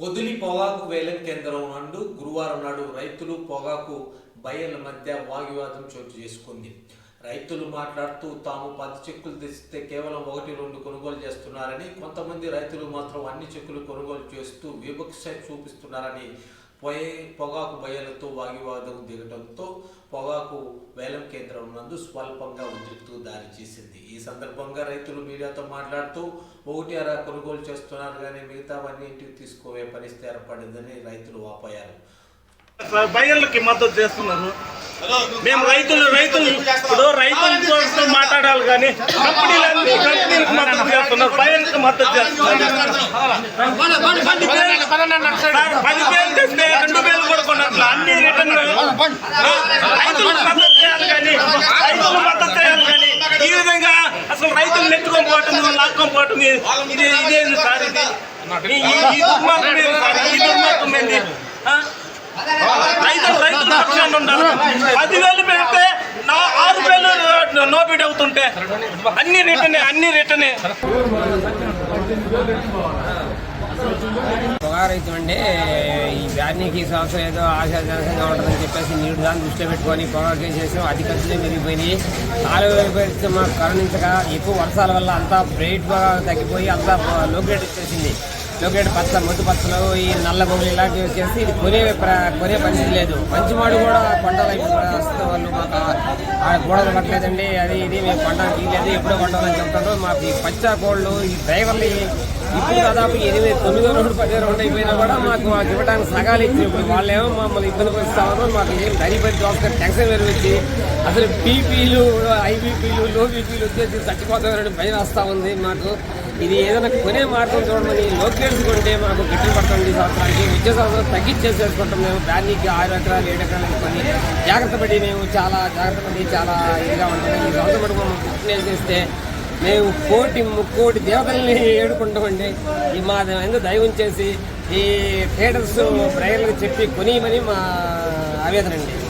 Podili పొగాకు వేలం కేంద్రం నందు గురువారం నాడు రైతులు పొగాకు బయల మధ్య వాగ్వివాదం చోటు చేసుకుంది. రైతులు మాట్లాడుతూ తాము పది చెక్కులు తెస్తే కేవలం ఒకటి రెండు కొనుగోలు చేస్తున్నారని కొంతమంది రైతులు మాత్రం అన్ని చెక్కులు కొనుగోలు చేస్తూ వివక్ష చూపిస్తున్నారని పొయ్యి పొగాకు బయలతో వాగివాదం దిగడంతో పొగాకు వేలం కేంద్రం నందు స్వల్పంగా ఉద్రిక్తకు దారి చేసింది. ఈ సందర్భంగా రైతులు మీడియాతో మాట్లాడుతూ ఒకటి అర కొనుగోలు చేస్తున్నారు కానీ మిగతావన్నీ ఇంటికి తీసుకోవే పరిస్థితి ఏర్పడిందని రైతులు వాపోయారు బయళ్ళకి మద్దతు చేస్తున్నారు. మేము రైతులు రైతులు ఇప్పుడు రైతులతో మాట్లాడాలి కానీ కంపెనీలన్నీ కంపెనీలకు మద్దతు చేస్తున్నారు పైలకు మద్దతు చేస్తున్నారు. పది వేలు- పది వేలు తెస్తే రెండు వేలు కూడా కొన్నట్లు అన్ని రిటర్న్ రైతులకు మద్దతు చేయాలి కానీ రైతులు మద్దతు చేయాలి కానీ ఈ విధంగా అసలు రైతులు నెట్టుకొని పోవటం లాక్కొని పోవటం ఇది ఇదేంది సార్ ఇది? ఈ దుర్మార్గం ఏంది సార్? ఈ దుర్మార్గం ఏంది ఆ? రైతులు రైతులు పక్షాన ఉండాలి పదివేలు పెడితే నా ఆరు వేలు నోబిడ్ అవుతుంటే అన్ని రిటర్నే అన్ని రిటర్నే. పొగా ఈ ధాన్యకి ఈ ఏదో ఆశాజనకంగా ఉంటుందని చెప్పేసి నీరు దాన్ని దృష్టిలో పెట్టుకొని పొగాకు చేసాం అతి ఖర్చులే పెరిగిపోయినాయి. నాలుగు వేల పరిస్థితి మాకు కరుణించక ఎక్కువ వర్షాల వల్ల అంతా రేట్గా తగ్గిపోయి అంతా లోకేట్ వచ్చేసింది లోకేట్ పచ్చ మొద్దు పచ్చలు ఈ నల్ల బొమ్మలు ఇలాంటివి వచ్చేసి ఇది కొనే కొనే పరిస్థితి లేదు. మంచిమాడు కూడా కొండలు వస్తే వాళ్ళు మాకు ఆ గోడలు కట్టలేదండి అది ఇది మేము కొండకి తీయలేదు ఎప్పుడో కొంటామని చెప్తారు. మాకు ఈ పచ్చ కోళ్ళు ఈ డ్రైవర్లు ఇప్పుడు దాదాపు ఎనిమిది తొమ్మిదో రోడ్డు పదో రోడ్డు అయిపోయినా కూడా మాకు మాకు ఇవ్వడానికి సగాలు ఇచ్చి ఇప్పుడు వాళ్ళేమో మమ్మల్ని ఇబ్బంది పరిస్తామని మాకు ఏం గరీబ్ దోసగా టెన్షన్ వేరు వచ్చి అసలు బీపీలు ఐబీపీలు లో బీపీలు వచ్చేసి చచ్చిపోతామని భయం వస్తూ ఉంది మాకు. ఇది ఏదైనా కొనే మార్గం చూడమని లోకేల్స్ కొంటే మాకు గిట్టులు పడుతుంది సంవత్సరానికి. వచ్చే సంవత్సరం తగ్గించేసేసుకుంటాం మేము. దానికి ఆరు ఎకరాలు ఏడు ఎకరాలు కొని జాగ్రత్త పడి మేము చాలా జాగ్రత్త పడి చాలా ఇదిగా ఉంటుంది ఈ సంవత్సరం మటుకు మమ్మల్ని చేస్తే మేము కోటి ముక్కోటి దేవతల్ని ఏడుకుంటామండి. ఈ మా ఎందుకు దైవం చేసి ఈ థియేటర్స్ ప్రయర్లు చెప్పి కొనియమని మా ఆవేదన అండి